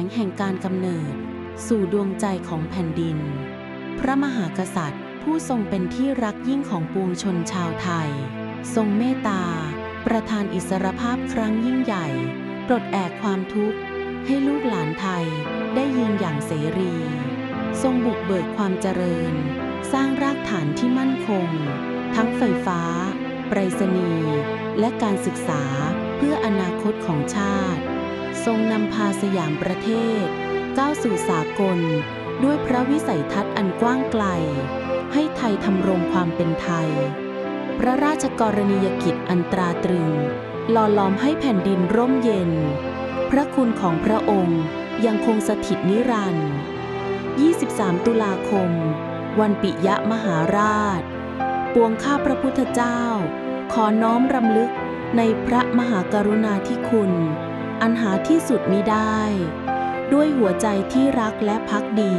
งแห่งการกำเนิด สู่ดวงใจของแผ่นดิน พระมหากษัตริย์ ผู้ทรงเป็นที่รักยิ่งของปวงชนชาวไทย ทรงเมตตา ประทานอิสรภาพครั้งยิ่งใหญ่ ปลดแอกความทุกข์ ให้ลูกหลานไทยได้ยืนอย่างเสรี ทรงบุกเบิกความเจริญ สร้างรากฐานที่มั่นคง ทั้งไฟฟ้าไปรษณีย์และการศึกษาเพื่ออนาคตของชาติ ทรงนำพาสยามประเทศ ก้าวสู่สากล ด้วยพระวิสัยทัศน์อันกว้างไกล ให้ไทยทำรงความเป็นไทย พระราชกรณียกิจอันตราตรึงหล่อหลอมให้แผ่นดินร่มเย็น พระคุณของพระองค์ยังคงสถิตนิรันดร์ 23 ตุลาคม วันปิยมหาราช ปวงข้าพระพุทธเจ้า ขอน้อมรำลึกในพระมหากรุณาธิคุณ อันหาที่สุดมิได้ ด้วยหัวใจที่รักและพักดี